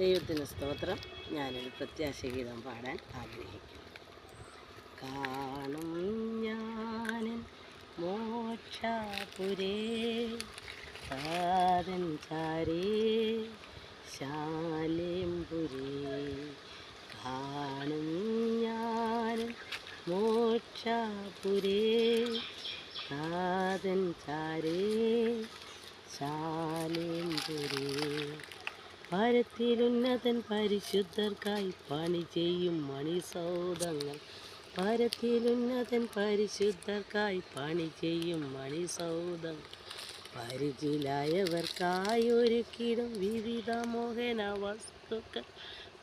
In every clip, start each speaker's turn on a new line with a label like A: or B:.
A: ദൈവത്തിന് സ്തോത്രം ഞാനൊരു പ്രത്യാശഗീതം പാടാൻ ആഗ്രഹിക്കുന്നു. കാണും ഞാനൻ മോക്ഷാപുരേ കാതൻ ചാരേ ശാലേംപുരേ. കാണും ഞാനൻ മോക്ഷാപുരേ കാതൻ ചാരേ ശാലേംപുരേ ഭാരത്തിലുന്നതൻ പരിശുദ്ധർക്കായി പണി ചെയ്യും മണിസൗധങ്ങൾ. ഭാരത്തിലുന്നതൻ പരിശുദ്ധർക്കായി പണി ചെയ്യും മണിസൗധങ്ങൾ. പരിചിലായവർക്കായി ഒരുക്കിടും വിവിധ മോഹന വസ്തുക്കൾ.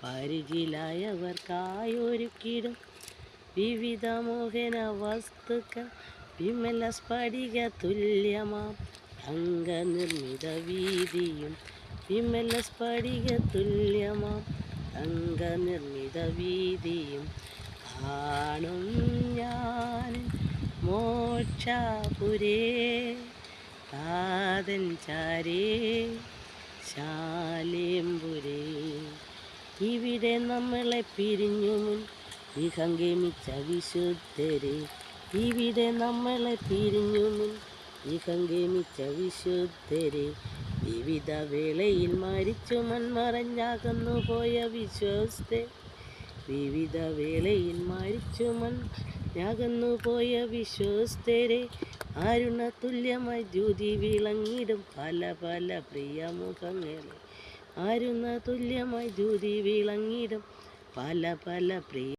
A: പരിചിലായവർക്കായി ഒരുക്കിടും വിവിധ മോഹന വസ്തുക്കൾ. വിമല സ്ഫടിക തുല്യമാം. അംഗനിർമ്മിത വീതിയും വിമല സ്ഫടിക തുല്യമാം. അംഗനിർമ്മിത വീതിയും കാണും ഞാൻ. മോക്ഷാപുരേ കാതൻ ചാരേ ശാലേംപുരേ ഇവിടെ നമ്മളെ പിരിഞ്ഞു മുൻ വിഹംഗമിച്ച വിശുദ്ധരെ. ഇവിടെ നമ്മളെ പിരിഞ്ഞു മുൻ വിഹംഗമിച്ച വിശുദ്ധരെ വിവിധ വേളയിൽ മരിച്ചു മൺമറഞ്ഞാകുന്നു പോയ വിശ്വസ്തെ വിവിധ വേളയിൽ മരിച്ചു മൺഞ്ഞാകുന്നു പോയ വിശ്വസ്തരെ. അരുണ തുല്യമായി ജ്യോതി വിളങ്ങിടും പല പല പ്രിയമുഖങ്ങളെ. അരുണ തുല്യമായി ജ്യോതി വിളങ്ങിടും പല പല പ്രിയ